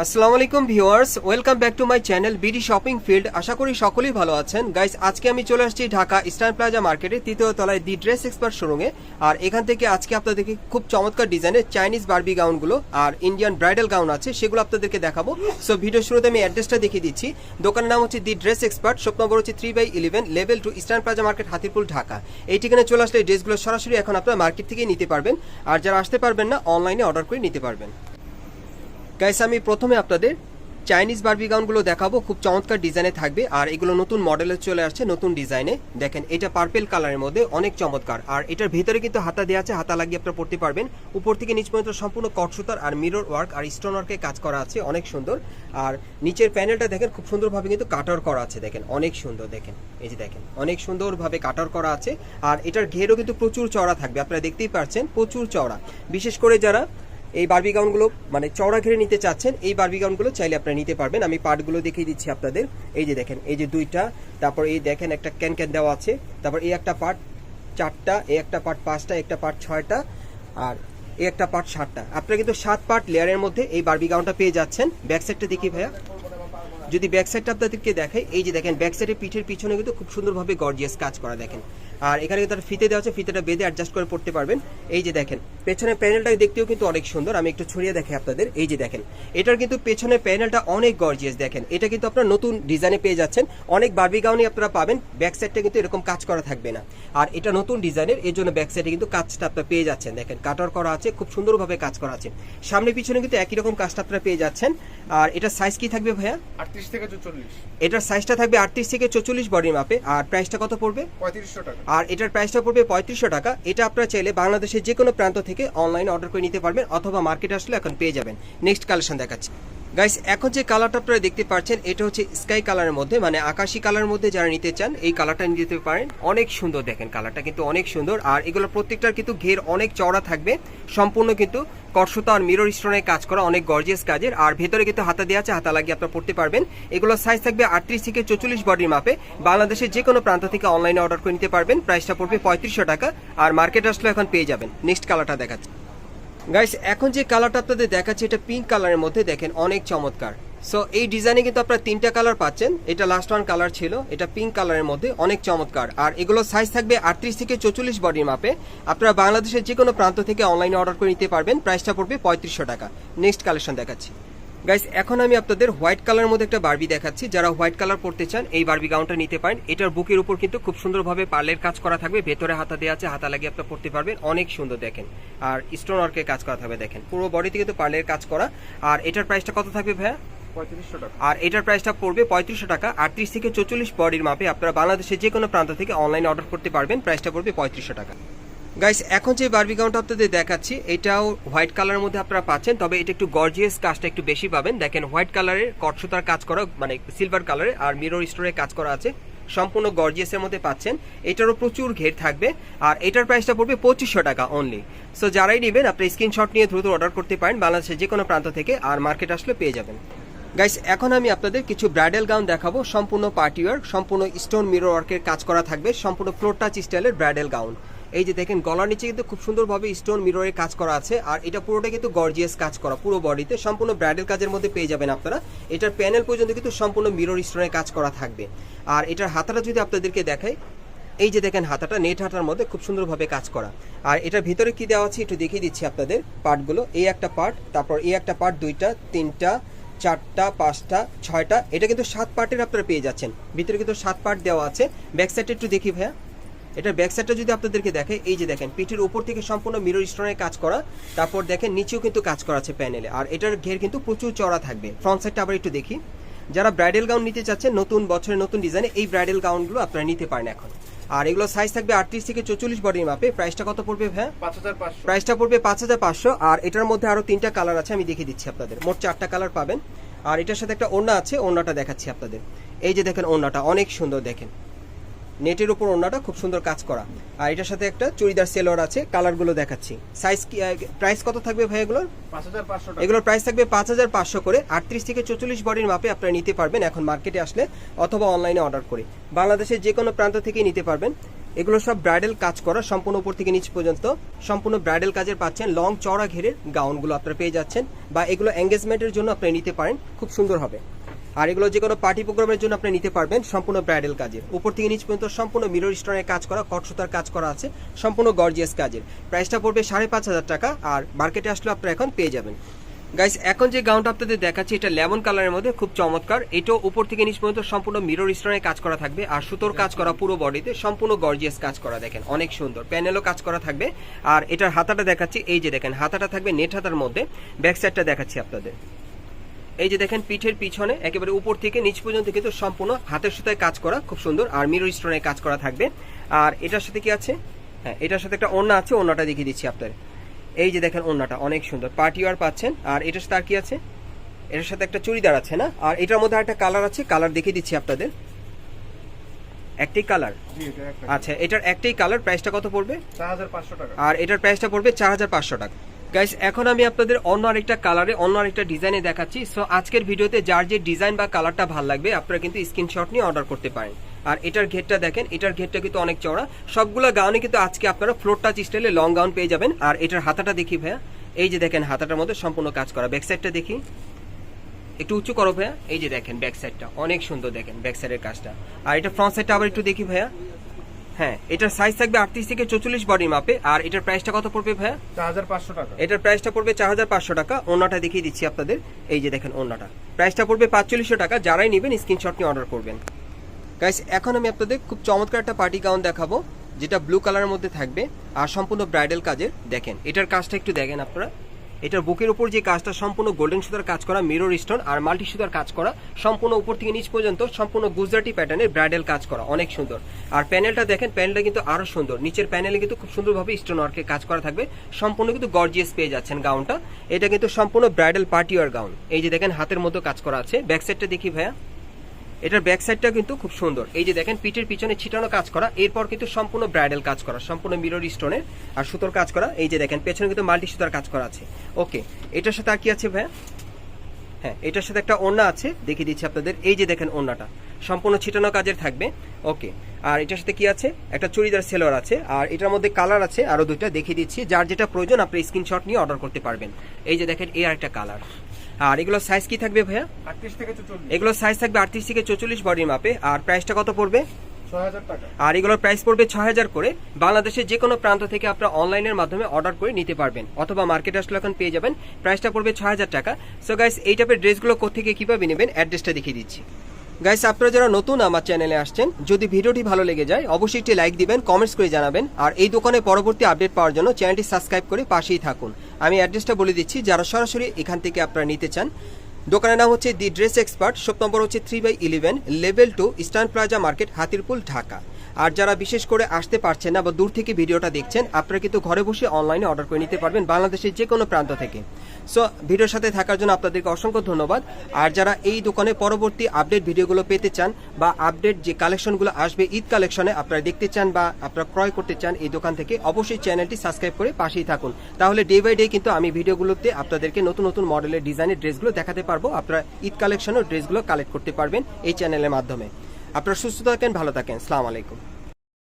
আসসালামু আলাইকুম viewers, welcome back to my channel BD shopping field. আশা করি সকলেই ভালো আছেন। গাইস, আজকে আমি চলে আসছি ঢাকা ইস্টার্ন প্লাজা মার্কেটে, তৃতীয় তলায় দি ড্রেস এক্সপার্ট শোরুমে। আর এখান থেকে আজকে আপনাদেরকে খুব চমৎকার ডিজাইনের চাইনিজ বারবি গাউনগুলো আর ইন্ডিয়ান ব্রাইডাল গাউন আছে, সেগুলো আপনাদেরকে দেখাবো। সো ভিডিও শুরুতে আমি অ্যাড্রেসটা দেখিয়ে দিচ্ছি। দোকানের নাম হচ্ছে the dress expert, shop number হচ্ছে three by eleven, level two Eastern Plaza market Hatirpul Dhaka. এই ঠিকানায় চলে আসলে ড্রেসগুলো সরাসরি এখন আপনার মার্কেট থেকে নিতে পারবেন। আর যারা আসতে পারবেন না, অনলাইনে অর্ডার করে নিতে পারবেন। গাইস আমি প্রথমে আপনাদের চাইনিজ বারবি গাউনগুলো দেখাবো। খুব চমৎকার ডিজাইনে থাকবে। আর এগুলো নতুন মডেলে চলে আসছে, নতুন ডিজাইনে দেখেন, এটা পার্পেল কালারের মধ্যে অনেক চমৎকার। আর এটার ভেতরে কিন্তু হাতা দেওয়া আছে, হাতা লাগিয়ে আপনারা পড়তে পারবেন। উপর থেকে নিচ পর্যন্ত সম্পূর্ণ কটসুতার আর মিরর ওয়ার্ক আর স্টোন ওয়ার্কে কাজ করা আছে, অনেক সুন্দর। আর নিচের প্যানেলটা দেখেন, খুব সুন্দরভাবে কিন্তু কাটার করা আছে, দেখেন। অনেক সুন্দর, দেখেন। এই যে দেখেন, অনেক সুন্দরভাবে কাটার করা আছে। আর এটার ঘেরও কিন্তু প্রচুর চওড়া থাকবে, আপনারা দেখতেই পাচ্ছেন প্রচুর চওড়া। বিশেষ করে যারা এই বার্বি গাউনগুলো মানে চওড়া ঘিরে নিতে চাচ্ছেন, এই বার্বি গাউনগুলো চাইলে আপনারা নিতে পারবেন। আমি পার্টগুলো দেখিয়ে দিচ্ছি আপনাদের। এই যে দেখেন, এই যে দুইটা, তারপর এই দেখেন একটা ক্যান ক্যান দেওয়া আছে। তারপর এই একটা পার্ট চারটা, এই একটা পার্ট পাঁচটা একটা পার্ট ছয়টা, আর এই একটা পার্ট সাতটা। আপনারা কিন্তু সাত পার্ট লেয়ারের মধ্যে এই বার্বি গাউনটা পেয়ে যাচ্ছেন। ব্যাক সাইডটা দেখি ভাইয়া। যদি ব্যাক সাইডটা আপনাদেরকে দেখাই, এই যে দেখেন ব্যাক সাইডের পিঠের পিছনে কিন্তু খুব সুন্দরভাবে গর্জিয়াস কাজ করা দেখেন। আর এখানে কিন্তু একটা ফিতে দেওয়া আছে, ফিতেটা বেঁধে অ্যাডজাস্ট করে পড়তে পারবেন। এই যে দেখেন, পেছনের প্যানেলটা দেখতেও কিন্তু অনেক সুন্দর। আমি একটু ছড়িয়ে দেখাই আপনাদের। এই যে দেখেন, এটার কিন্তু পেছনের প্যানেলটা অনেক গর্জিয়াস দেখেন। এটা কিন্তু আপনারা নতুন ডিজাইনে পেয়ে যাচ্ছেন। অনেক বারবি গাউনই আপনারা পাবেন। ব্যাক সাইডটা কিন্তু এরকম কাজ করা থাকবে না। আর এটা নতুন ডিজাইনের এর জন্য ব্যাক সাইডে কিন্তু কাজটা আপনারা পেয়ে যাচ্ছেন। দেখেন কাটার করা আছে, খুব সুন্দরভাবে কাজ করা আছে। সামনে পিছনে কিন্তু একই রকম কাজটা আপনারা পেয়ে যাচ্ছেন। আর এটা সাইজ কি থাকবে ভাইয়া? আটত্রিশ থেকে 44 এটার সাইজটা থাকবে আটত্রিশ থেকে 44 বডির মাপে আর প্রাইসটা কত পড়বে? পঁয়ত্রিশশো টাকা। আর এটার প্রাইসটা পড়বে পঁয়ত্রিশশো টাকা। এটা আপনারা চাইলে বাংলাদেশের যে কোনো প্রান্ত থেকে অনলাইন অর্ডার করে নিতে পারবেন অথবা মার্কেটে আসলে এখন পেয়ে যাবেন। নেক্সট কালেকশন দেখাচ্ছি। গাইস এখন যে কালারটা আপনারা দেখতে পাচ্ছেন, এটা হচ্ছে স্কাই কালারের মধ্যে মানে আকাশি কালারের মধ্যে যারা নিতে চান, এই কালারটা নিতে পারেন। অনেক সুন্দর দেখেন কালারটা কিন্তু অনেক সুন্দর। আর এগুলো প্রত্যেকটার কিন্তু ঘের অনেক চওড়া থাকবে। সম্পূর্ণ কিন্তু কর্ষতা আর মিরর স্টোনের কাজ করা অনেক গর্জিয়াস কাজের। আর ভেতরে কিন্তু হাতা দেওয়া আছে, হাতা লাগিয়ে আপনারা পড়তে পারবেন। এগুলো সাইজ থাকবে আটত্রিশ থেকে চল্লিশ বডির মাপে বাংলাদেশের যে কোনো প্রান্ত থেকে অনলাইনে অর্ডার করে নিতে পারবেন। প্রাইসটা পড়বে পঁয়ত্রিশশো টাকা। আর মার্কেট আসলে এখন পেয়ে যাবেন। নেক্সট কালারটা দেখাচ্ছি। গাইস এখন যে কালারটা আপনাদের দেখাচ্ছি, এটা পিঙ্ক কালারের মধ্যে দেখেন অনেক চমৎকার। সো এই ডিজাইনে কিন্তু আপনারা তিনটা কালার পাচ্ছেন। এটা লাস্ট ওয়ান কালার ছিল, এটা পিঙ্ক কালারের মধ্যে অনেক চমৎকার। আর এগুলো সাইজ থাকবে আটত্রিশ থেকে চৌচল্লিশ বডির মাপে। আপনারা বাংলাদেশের যে কোনো প্রান্ত থেকে অনলাইনে অর্ডার করে নিতে পারবেন। প্রাইসটা পড়বে পঁয়ত্রিশশো টাকা। নেক্সট কালেকশন দেখাচ্ছি। গাইস এখন আমি আপনাদের হোয়াইট কালার মধ্যে একটা বারবি দেখাচ্ছি। যারা হোয়াইট কালার পড়তে চান এই বারবি গাউনটা নিতে পারেন। এটার বুকের উপর কিন্তু খুব সুন্দরভাবে পার্লের কাজ করা থাকবে। ভেতরে হাতা দেওয়া আছে হাতা লাগিয়ে আপনারা পড়তে পারবেন। অনেক সুন্দর দেখেন। আর স্টোন ওয়ার্কের কাজ করা থাকবে দেখেন। পুরো বডিতে কিন্তু পার্লের কাজ করা। আর এটার প্রাইসটা কত থাকবে ভাইয়া? পঁয়ত্রিশশো টাকা। আর এটার প্রাইসটা পড়বে পঁয়ত্রিশশো টাকা। আটত্রিশ থেকে চল্লিশ বডির মাপে আপনারা বাংলাদেশের যে কোনো প্রান্ত থেকে অনলাইনে অর্ডার করতে পারবেন। প্রাইসটা পড়বে পঁয়ত্রিশশো টাকা। গাইস এখন যে বারবি গাউনটা আপনাদের দেখাচ্ছি, এটাও হোয়াইট কালারের মধ্যে আপনারা পাচ্ছেন, তবে এটা একটু গর্জিয়াস কাজটা একটু বেশি পাবেন। দেখেন হোয়াইট কালারের কটসুতার কাজ করা মানে সিলভার কালারের আর মিরর স্টোরের কাজ করা আছে। সম্পূর্ণ গর্জিয়াসের মধ্যে পাচ্ছেন। এটারও প্রচুর ঘের থাকবে, আর এটার প্রাইসটা পড়বে পঁচিশশো টাকা অনলি সো যারাই নেবেন, আপনি স্ক্রিনশট নিয়ে দ্রুত অর্ডার করতে পারেন, বাংলাদেশের যে কোনো প্রান্ত থেকে, আর মার্কেট আসলে পেয়ে যাবেন। গাইস এখন আমি আপনাদের কিছু ব্রাইডাল গাউন দেখাবো, সম্পূর্ণ পার্টি ওয়ার্ক সম্পূর্ণ স্টোন মিরর ওয়ার্কের কাজ করা থাকবে, সম্পূর্ণ ফ্লোর টাচ স্টাইলের ব্রাইডাল গাউন এই যে দেখেন, গলার নিচে কিন্তু খুব সুন্দরভাবে স্টোন মিররের কাজ করা আছে, আর এটা পুরোটা কিন্তু গর্জিয়াস কাজ করা, পুরো বডিতে সম্পূর্ণ ব্রাইডাল কাজের মধ্যে পেয়ে যাবেন আপনারা। এটার প্যানেল পর্যন্ত কিন্তু সম্পূর্ণ মিরর স্টোনের কাজ করা থাকবে। আর এটার হাতাটা যদি আপনাদেরকে দেখাই, এই যে দেখেন হাতাটা নেট হাতার মধ্যে খুব সুন্দরভাবে কাজ করা। আর এটার ভিতরে কি দেওয়া আছে, একটু দেখিয়ে দিচ্ছি আপনাদের পার্টগুলো। এই একটা পার্ট তারপর এই একটা পার্ট দুইটা, তিনটা, চারটা, পাঁচটা, ছয়টা, এটা কিন্তু সাত পার্টের আপনারা পেয়ে যাচ্ছেন। ভিতরে কিন্তু সাত পার্ট দেওয়া আছে। ব্যাক সাইডটা একটু দেখি ভাইয়া। এটার ব্যাক সাইডটা যদি আপনাদেরকে দেখে এই যে দেখেন পিঠের উপর থেকে সম্পূর্ণ মিরর স্টোনের কাজ করা তারপর দেখেন নিচেও কিন্তু কাজ করা আছে প্যানেলে আর এটার ঘের কিন্তু প্রচুর চড়া থাকবে। ফ্রন্ট সাইডটা আবার একটু দেখি। যারা ব্রাইডাল গাউন নিতে চাচ্ছেন নতুন বছরের নতুন ডিজাইনে এই ব্রাইডাল গাউনগুলো আপনারা নিতে পারেন এখন। আর এগুলো সাইজ থাকবে আটত্রিশ থেকে চৌচল্লিশ বডির মাপে। প্রাইসটা কত পড়বে পাঁচশো। প্রাইসটা পড়বে পাঁচ হাজার পাঁচশো। আর এটার মধ্যে আরও তিনটা কালার আছে আমি দেখিয়ে দিচ্ছি আপনাদের। মোট চারটা কালার পাবেন। আর এটার সাথে একটা ওড়না আছে ওড়নাটা দেখাচ্ছি আপনাদের। এই যে দেখেন ওড়নাটা অনেক সুন্দর দেখেন। নেটের উপর ওড়নাটা খুব সুন্দর কাজ করা। আর এটার সাথে একটা চুড়িদার সেলোয়ার আছে কালারগুলো দেখাচ্ছি। সাইজ কি প্রাইস কত থাকবে ভাই এগুলোর? এগুলোর প্রাইস থাকবে পাঁচ হাজার পাঁচশো করে। আটত্রিশ থেকে চৌচল্লিশ বডির মাপে আপনারা নিতে পারবেন এখন মার্কেটে আসলে অথবা অনলাইনে অর্ডার করে। বাংলাদেশের যে কোনো প্রান্ত থেকে নিতে পারবেন। এগুলো সব ব্রাইডাল কাজ করা সম্পূর্ণ উপর থেকে নিচ পর্যন্ত। সম্পূর্ণ ব্রাইডাল কাজের পাচ্ছেন লং চড়া ঘেরের গাউনগুলো আপনারা পেয়ে যাচ্ছেন। বা এগুলো এঙ্গেজমেন্টের জন্য আপনি নিতে পারেন। খুব সুন্দর হবে। আর এগুলো যে কোনো পার্টি প্রোগ্রামের জন্য আপনি নিতে পারবেন সম্পূর্ণ ব্রাইডাল কাজের। উপর থেকে নিচ পর্যন্ত সম্পূর্ণ মিরর স্টোনের কাজ করা, কটসুতার কাজ করা আছে, সম্পূর্ণ গর্জিয়াস কাজের। প্রাইসটা পড়বে সাড়ে পাঁচ হাজার টাকা আর মার্কেটে আসলে আপনারা এখন পেয়ে যাবেন। গাইস এখন যে গাউনটা আপনাদের দেখাচ্ছি, এটা লেমন কালারের মধ্যে, খুব চমৎকার। এটাও উপর থেকে নিচ পর্যন্ত সম্পূর্ণ মিরর স্টোনের কাজ করা থাকবে আর সুতোর কাজ করা পুরো বডিতে সম্পূর্ণ গর্জিয়াস কাজ করা, দেখেন, অনেক সুন্দর। প্যানেলও কাজ করা থাকবে। আর এটার হাতাটা দেখাচ্ছি, এই যে দেখেন, হাতাটা থাকবে নেট হাতার মধ্যে। ব্যাক সাইডটা দেখাচ্ছি আপনাদের। এই যে দেখেন পিঠের পিছনে একেবারে উপর থেকে নিচ পর্যন্ত কিন্তু সম্পূর্ণ হাতের সুতায় কাজ করা খুব সুন্দর। আর মিরর স্টোনে কাজ করা থাকবে। আর এটার সাথে কি আছে? হ্যাঁ এটার সাথে একটা ওড়না আছে ওড়নাটা দেখিয়ে দিচ্ছি আপনাদের। এই যে দেখেন ওড়নাটা অনেক সুন্দর। পার্টি ওয়ার পাচ্ছেন। আর এটার সাথে আর কি আছে? এটার সাথে একটা চুড়িদার আছে না? আর এটার মধ্যে একটা কালার আছে কালার দেখিয়ে দিচ্ছি আপনাদের। একটাই কালার? আচ্ছা এটার একটাই কালার প্রাইসটা কত পড়বে? চার হাজার পাঁচশো টাকা। আর এটার প্রাইসটা পড়বে চার হাজার পাঁচশো টাকা। গাইস এখন আমি আপনাদের অন্য আরেকটা কালারে অন্য আরেকটা ডিজাইনে দেখাচ্ছি। সো আজকের ভিডিওতে যার যে ডিজাইন বা কালারটা ভালো লাগবে, আপনারা কিন্তু স্ক্রিনশট নিয়ে অর্ডার করতে পারেন। আর এটার ঘেরটা দেখেন, এটার ঘেরটা কিন্তু অনেক চওড়া। সবগুলো গাউনে কিন্তু আজকে আপনারা ফ্লোর টাচ স্টাইলে লং গাউন পেয়ে যাবেন। আর এটার হাতাটা দেখি ভাইয়া। এই যে দেখেন, হাতাটার মধ্যে সম্পূর্ণ কাজ করা। ব্যাক সাইডটা দেখি। একটু উঁচু করো ভাইয়া। এই যে দেখেন ব্যাক সাইডটা অনেক সুন্দর দেখেন ব্যাক সাইডের কাজটা। আর এটা ফ্রন্ট সাইডটা আবার একটু দেখি ভাইয়া। হ্যাঁ এটার সাইজ থাকবে আটত্রিশ থেকে চৌচল্লিশ বডির মাপে আর এটার প্রাইসটা কত পড়বে ভাইয়া? চার হাজার পাঁচশো টাকা। এটার প্রাইসটা পড়বে চার হাজার পাঁচশো টাকা। ওনাটা দেখিয়ে দিচ্ছি আপনাদের। এই যে দেখেন ওনাটা প্রাইসটা পড়বে পাঁচচল্লিশশো টাকা। যারাই নেবেন স্ক্রিনশট নিয়ে অর্ডার করবেন। গাইস এখন আমি আপনাদের খুব চমৎকার একটা পার্টি গাউন দেখাবো যেটা ব্লু কালারের মধ্যে থাকবে আর সম্পূর্ণ ব্রাইডাল কাজের। দেখেন এটার কাজটা একটু দেখেন আপনারা। এটার বুকের উপর যে কাজটা সম্পূর্ণ গোল্ডেন সুতার কাজ করা মিরর স্টোন আর মাল্টি সুতার কাজ করা, সম্পূর্ণ উপর থেকে নিচ পর্যন্ত সম্পূর্ণ গুজরাটি প্যাটার্নের ব্রাইডেল কাজ করা, অনেক সুন্দর। আর প্যানেলটা দেখেন প্যানেলটা কিন্তু আরও সুন্দর। নিচের প্যানেলে কিন্তু খুব সুন্দরভাবে স্টোন ওয়ার্কের কাজ করা থাকবে। সম্পূর্ণ কিন্তু গর্জিয়াস পেয়ে যাচ্ছেন গাউনটা এটা কিন্তু সম্পূর্ণ ব্রাইডাল পার্টি ওয়ার গাউন এই যে দেখেন, হাতের মতো কাজ করা আছে। ব্যাক সাইডটা দেখি ভাইয়া। এটার ব্যাক সাইডটা কিন্তু খুব সুন্দর। এই যে দেখেন, পিঠের পিছনে ছিটানো কাজ করা, এরপর কিন্তু সম্পূর্ণ ব্রাইডাল কাজ করা, সম্পূর্ণ মিরর স্টোনের আর সুতোর কাজ করা। এই যে দেখেন, পেছনে কিন্তু মাল্টি সুতার কাজ করা আছে। ওকে এটার সাথে আর কি আছে ভাইয়া? হ্যাঁ এটার সাথে একটা ওড়না আছে, দেখিয়ে দিচ্ছি আপনাদের। এই যে দেখেন ওড়নাটা, সম্পূর্ণ ছিটানো কাজের থাকবে। ওকে আর এটার সাথে কি আছে? একটা চুড়িদার সেলোয়ার আছে, আর এটার মধ্যে কালার আছে, আরও দুইটা দেখিয়ে দিচ্ছি। যার যেটা প্রয়োজন, আপনি স্ক্রিনশট নিয়ে অর্ডার করতে পারবেন। এই যে দেখেন, এই আরেকটা কালার আর এগুলো সাইজ কি থাকবে ভাইয়া? আটত্রিশ থেকে এগুলো সাইজ থাকবে আটত্রিশ থেকে চৌচল্লিশ বডির মাপে আর প্রাইসটা কত পড়বে? আর এগুলোর প্রাইস পড়বে ছ হাজার করে। বাংলাদেশের যে কোনো প্রান্ত থেকে আপনারা অনলাইনের মাধ্যমে অর্ডার করে নিতে পারবেন। অথবা মার্কেট আসলে এখন পেয়ে যাবেন। প্রাইসটা পড়বে ছ হাজার টাকা। সো গাইস এই টাইপের ড্রেসগুলো কোথেকে কীভাবে নেবেন? অ্যাড্রেসটা দেখিয়ে দিচ্ছি। গাইস আপনারা যারা নতুন আমার চ্যানেলে আসছেন, যদি ভিডিওটি ভালো লেগে যায়, অবশ্যই একটি লাইক দিবেন কমেন্টস করে জানাবেন, আর এই দোকানে পরবর্তী আপডেট পাওয়ার জন্য চ্যানেলটি সাবস্ক্রাইব করে পাশেই থাকুন। আমি অ্যাড্রেসটা বলে দিচ্ছি, যারা সরাসরি এখান থেকে আপনারা নিতে চান। দোকানের নাম হচ্ছে the dress expert shop number হচ্ছে three by eleven level two Eastern Plaza market Hatirpul, Dhaka. আর যারা বিশেষ করে আসতে পারছেন না বা দূর থেকে ভিডিওটা দেখছেন, আপনারা কিন্তু ঘরে বসে অনলাইনে অর্ডার করে নিতে পারবেন বাংলাদেশের যে কোনো প্রান্ত থেকে। সো ভিডিওর সাথে থাকার জন্য আপনাদেরকে অসংখ্য ধন্যবাদ। আর যারা এই দোকানে পরবর্তী আপডেট ভিডিওগুলো পেতে চান বা আপডেট যে কালেকশনগুলো আসবে ঈদ কালেকশনে আপনারা দেখতে চান বা আপনারা ক্রয় করতে চান এই দোকান থেকে, অবশ্যই চ্যানেলটি সাবস্ক্রাইব করে পাশেই থাকুন। তাহলে ডে বাই ডে কিন্তু আমি ভিডিওগুলোতে আপনাদেরকে নতুন নতুন মডেলের ডিজাইনের ড্রেসগুলো দেখাতে পারব। আপনারা ঈদ কালেকশনের ড্রেসগুলো কালেক্ট করতে পারবেন এই চ্যানেলের মাধ্যমে। আপনারা সুস্থ থাকেন ভালো থাকেন। সালাম আলাইকুম।